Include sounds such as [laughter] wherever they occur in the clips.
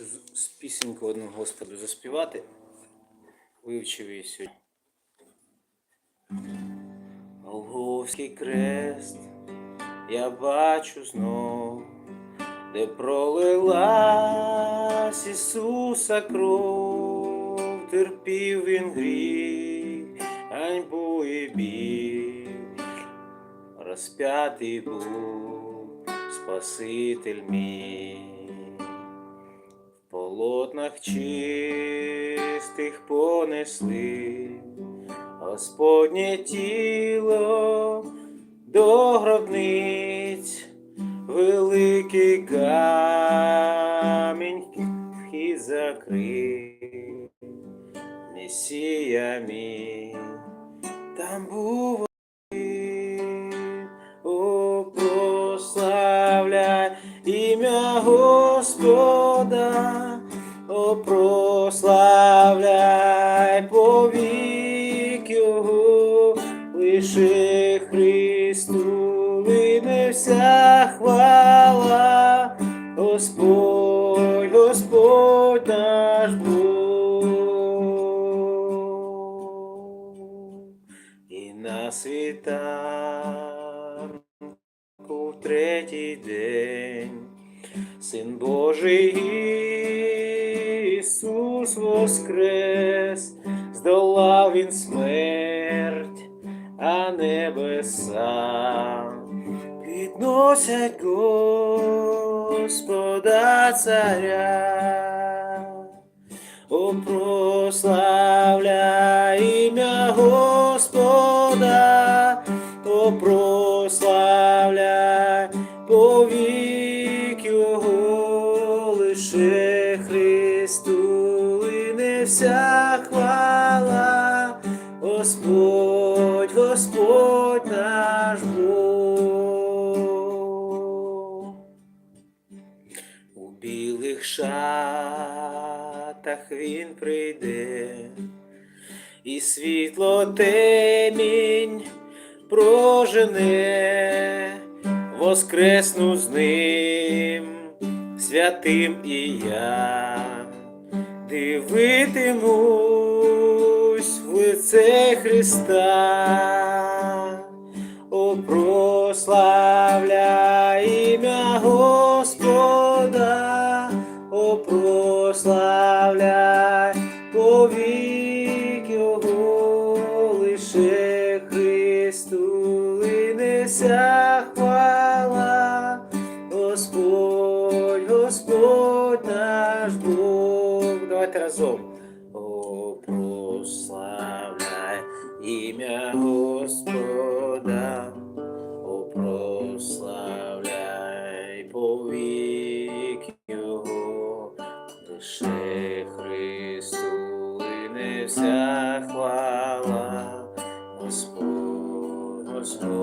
хочу з- пісеньку одну Господу заспівати. Вивчив її сьогодні. Голговський крест я бачу знов, де пролилась Ісуса кров, терпів він гріх, ганьбу і біль, розп'ятий був Спаситель мій. В полотнах чистих понесли. Господнє тіло до гробниць, великий камінь вхід закрив, Месія мій, там був на світанку в третій день Син Божий Ісус воскрес, здолав він смерть, а небеса підносять Господа царя. Лише Христу лине вся хвала, Господь, Господь наш Бог. У білих шатах він прийде, і світло темінь прожене, воскресну з ним, святим і я, дивитимусь в лице Христа. О, прославляй Господь, Господь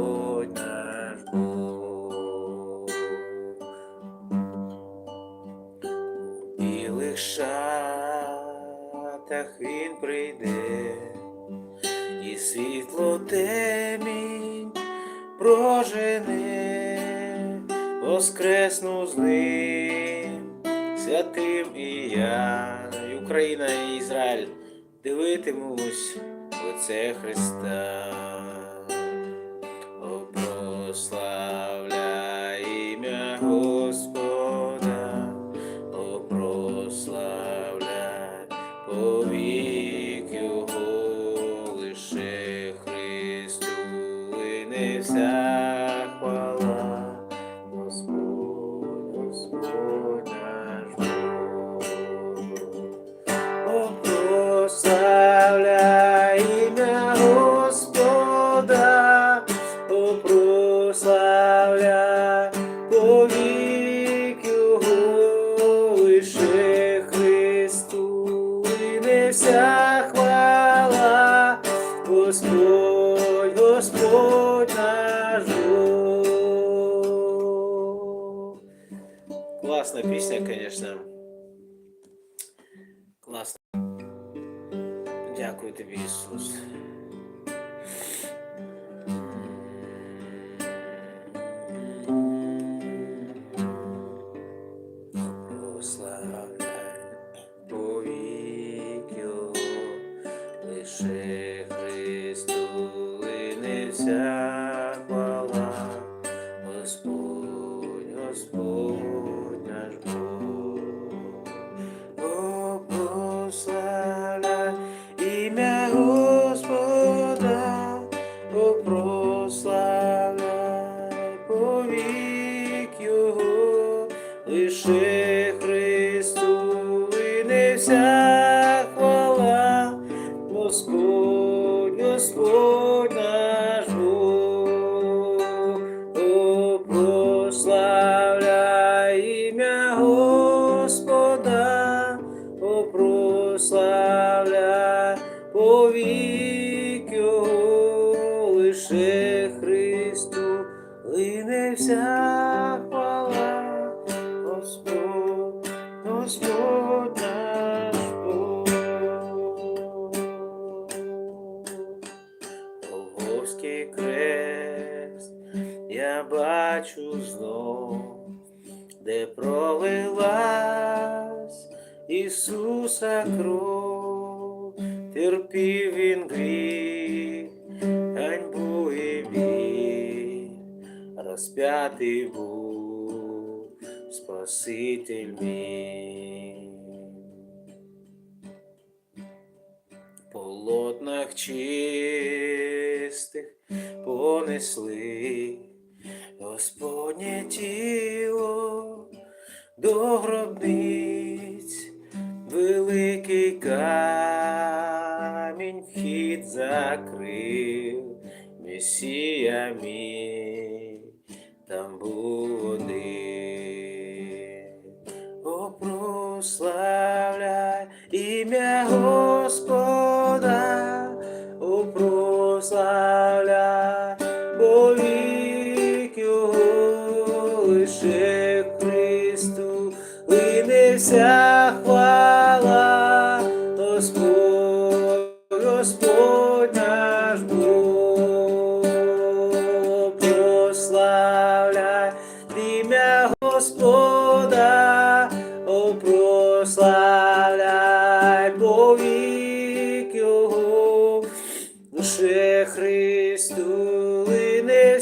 Класна песня, конечно. Классно. Дякую тобі, Ісус. Бачу знов, де пролилась Ісуса кров, терпів він гріх, ганьбу і біль, розп'ятий був Спаситель мій. полотнах чистих понесли Господнє тіло до гробниць, великий камінь вхід закрив, Месія мій, прославляй ім'я Господа, о, прославляй повік Його, лише Христу лине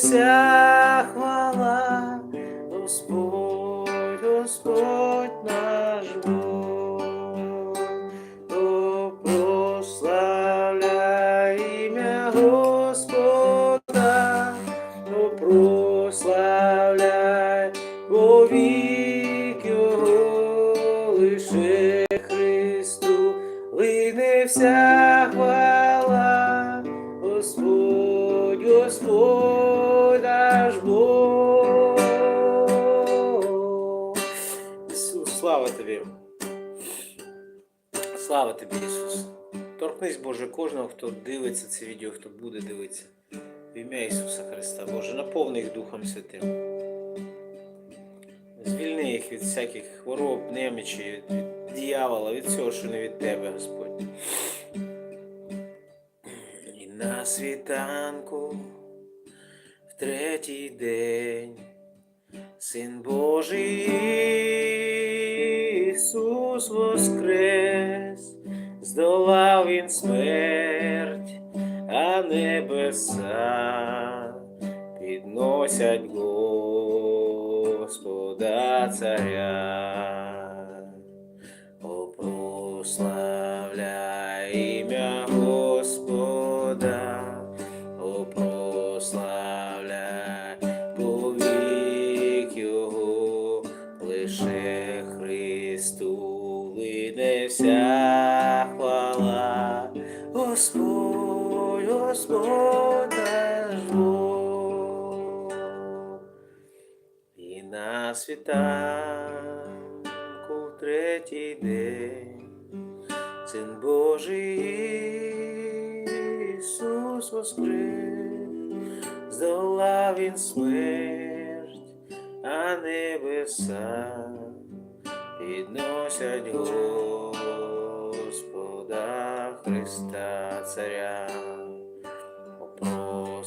Слава тобі, Ісус. Торкнись, Боже, кожного, хто дивиться це відео, хто буде дивитися. В ім'я Ісуса Христа, Боже, наповни їх Духом Святим. Звільни їх від всяких хвороб, немічі, від, дьявола, від всього, що не від Тебе, Господь. І на світанку в третій день Син Божий Ісус воскрес, здолав він смерть, а небеса підносять Господа царя. На світанку в третій день Син Божий Ісус воскрес, здолав він смерть, а небеса підносять Господа Христа Царя. О,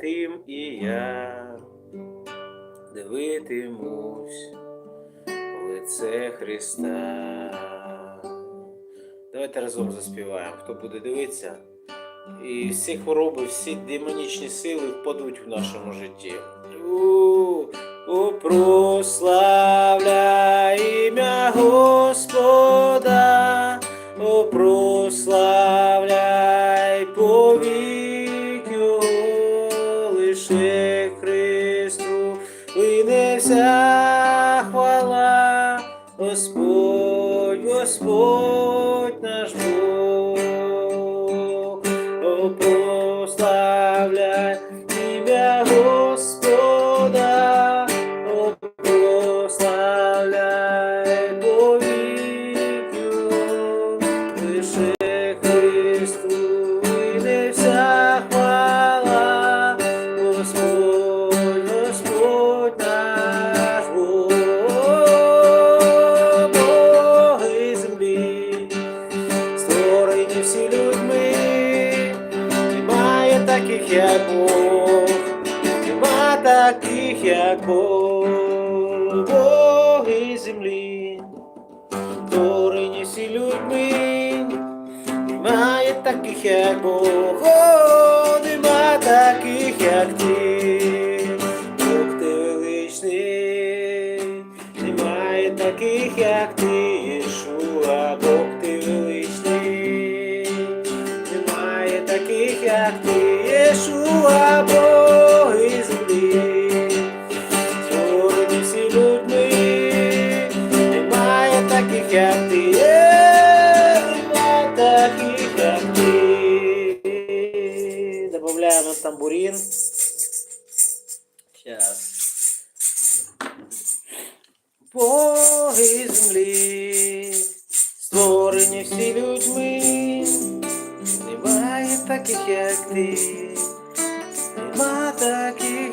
тим і я дивитимусь лице Христа. Давайте разом заспіваємо, хто буде дивитися. І всі хвороби, всі демонічні сили впадуть в нашому житті. У, прославля ім'я Господа. таких, як Бог, О, нема таких, як ти, Бог ти величний, немає таких, як ти, Ішуа, Бог.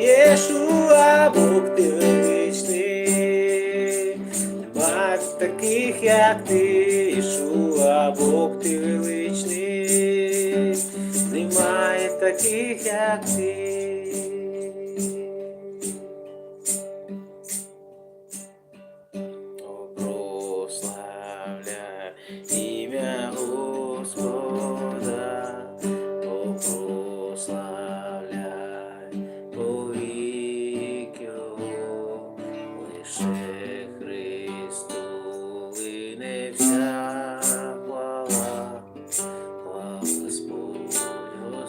Єшуа, Бог ты величний, мать таких, як ти, Єшуа, Бог ти величний, немає таких, як ти.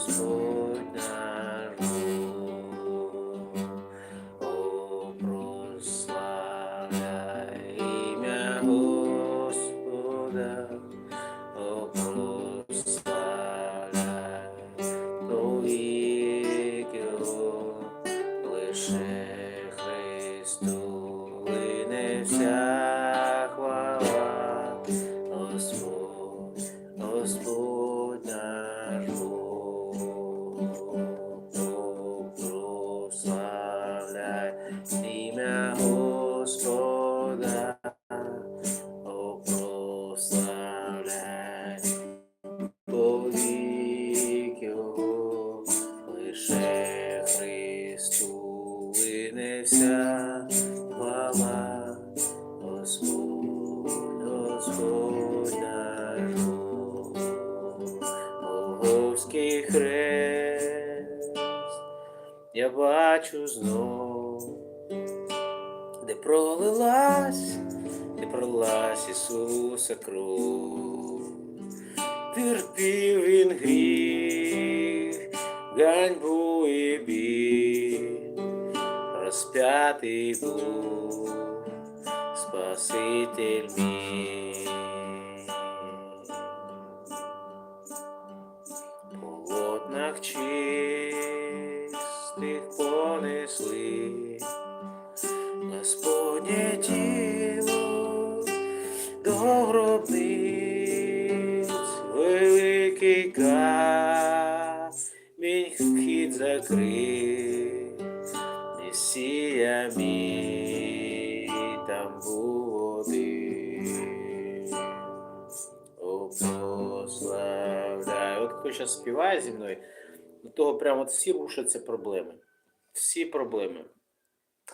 Diyos. Розп'ятий був Спаситель мій. По чистих понесли Господнє тіло до гробниць, великий камінь вхід закрив, хто зараз співає зі мною, до того прямо всі рушаться проблеми. Всі проблеми.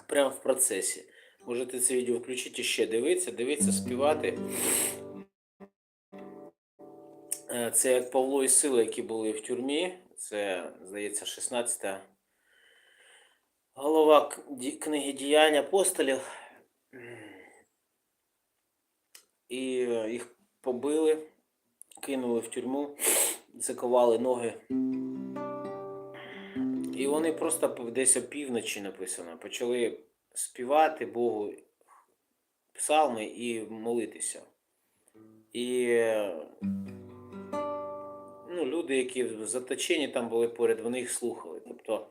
Прямо в процесі. Можете це відео включити ще дивитися, дивитися, співати. Е, Це як Павло і Сила, які були в тюрмі. Це, здається, 16 голова книги діянь апостолів. І е, їх побили, кинули в тюрму, заковали ноги. І вони просто десь опівночі написано, почали співати Богу псалми і молитися. І ну, люди, які в заточенні там були поряд, вони їх слухали. Тобто,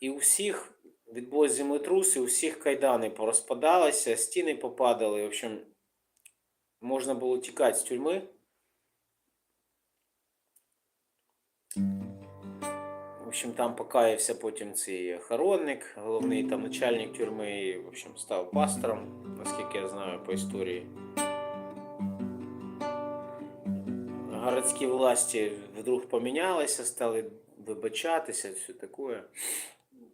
і у всіх відбулось землетрус, і у всіх кайдани порозпадалися, стіни попадали. В общем, можна було тікати з тюрми. В общем, там покаявся потім цей охоронник, головний там начальник тюрми, і, в общем, став пастором, наскільки я знаю по історії. Городські власті вдруг помінялися, стали вибачатися, все таке.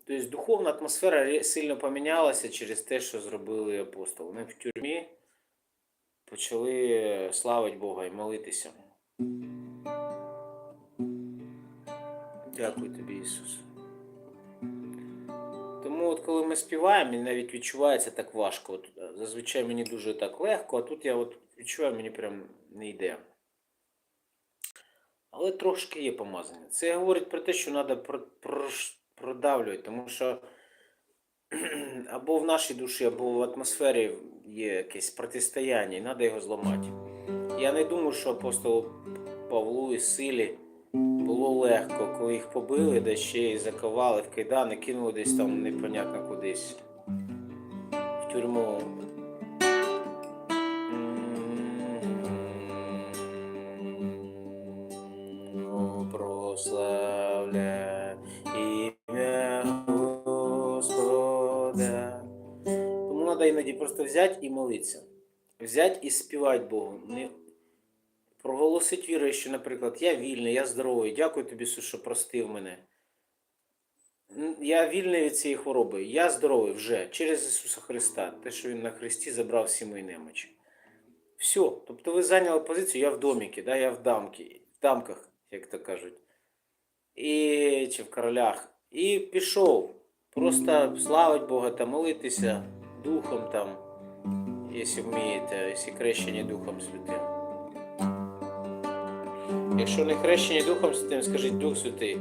Тобто духовна атмосфера сильно помінялася через те, що зробили апостоли. Вони в тюрмі почали славити Бога і молитися. Дякую тобі, Ісус. Тому от коли ми співаємо, мені навіть відчувається так важко. От, е, зазвичай мені дуже так легко, а тут я от відчуваю, мені прям не йде. Але трошки є помазання. Це говорить про те, що треба продавлювати, тому що [clears throat] або в нашій душі, або в атмосфері є якесь протистояння, і треба його зламати. Я не думаю, що апостолу Павлу і Силі було легко, коли їх побили, де ще й заковали в кайдани, кинули десь там непонятно кудись в тюрму. Прославляй ім'я Господа. Тому треба іноді просто взяти і молитися. Взяти і співати Богу. Проголосить вірою, що, наприклад, я вільний, я здоровий, дякую тобі, що простив мене. Я вільний від цієї хвороби, я здоровий вже через Ісуса Христа, те, що Він на Христі забрав всі мої немочі. Все. Тобто ви зайняли позицію, я в доміки, да, я в дамки, в дамках, як то кажуть. І, чи в королях. І пішов. Просто славить Бога та молитися Духом там, якщо вмієте, якщо крещені Духом Святим. Якщо не хрещені Духом Святим, скажіть Дух Святий.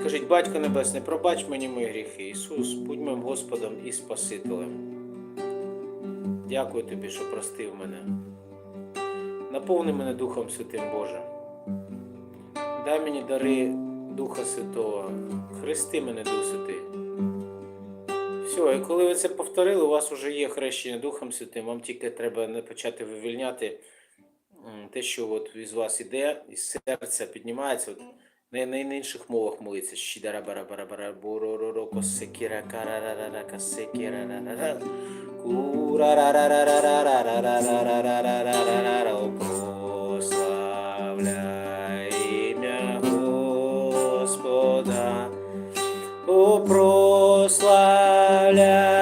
Скажіть, Батько Небесний, пробач мені мої гріхи. Ісус, будь моїм Господом і Спасителем. Дякую тобі, що простив мене. Наповни мене Духом Святим Боже. Дай мені дари Духа Святого. Хрести мене, Дух Святий. Все, і коли ви це повторили, у вас вже є хрещення Духом Святим, вам тільки треба не почати вивільняти те, що от із вас іде, із серця піднімається. От, на, на інших мовах молиться. Щідара бара бара бара боророро косекіра Прославляй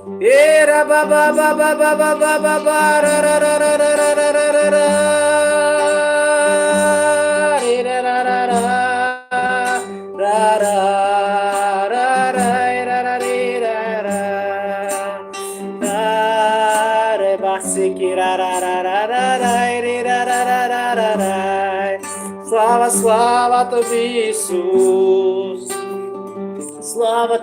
Era babá babá babá babá Slava, slava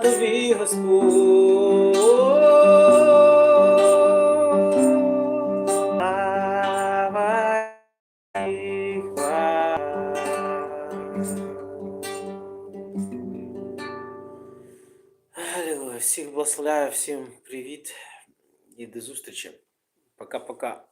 Благословляю всім привіт і до зустрічі. Пока-пока.